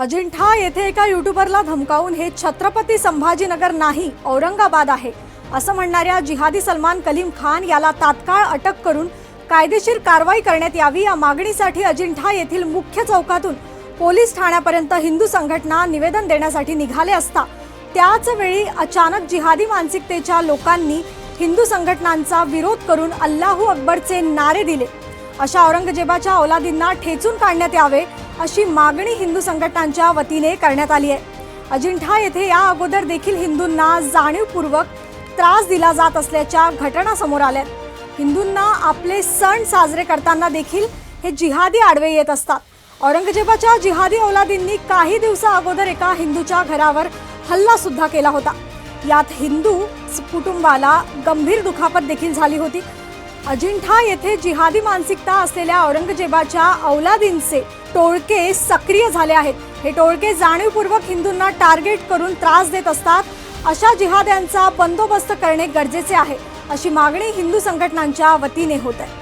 अजिंठा येथे एका युट्यूबरला धमकावून हे छत्रपती संभाजीनगर नाही औरंगाबाद आहे. असं म्हणणाऱ्या जिहादी सलमान कलीम खान याला तात्काळ अटक करून कायदेशीर कारवाई करण्यात यावी या मागणीसाठी अजिंठा येथील मुख्य चौकातून पोलीस ठाण्यापर्यंत हिंदू संघटना निवेदन देण्यासाठी निघाले असता त्याच वेळी अचानक जिहादी मानसिकतेच्या लोकांनी हिंदू संघटनांचा विरोध करून अल्लाहू अकबरचे नारे दिले. अशा औरंगजेबाच्या औलादींना ठेचून काढण्यात यावे अशी मागणी हिंदू संघटनांच्या वतीने करण्यात आली आहे. अजिंठा येथे या अगोदर देखील हिंदूंना जाणीवपूर्वक त्रास दिला जात असल्याच्या घटना समोर आल्या हिंदूंना आपले सण साजरे करताना देखील हे जिहादी आडवे येत असतात. औरंगजेबाच्या जिहादी औलादींनी काही दिवसा अगोदर एका हिंदूच्या घरावर हल्ला सुद्धा केला होता. यात हिंदू कुटुंबाला गंभीर दुखापत देखील झाली होती. अजिंठा येथे जिहादी मानसिकता असलेल्या औरंगजेबाच्या औलादींचे टोळके सक्रिय झाले आहेत. हे टोळके जाणीवपूर्वक हिंदूंना टार्गेट करून त्रास देत असतात. अशा जिहाद्यांचा बंदोबस्त करणे गरजेचे आहे. अशी मागणी हिंदू संघटनांच्या वतीने होत आहे.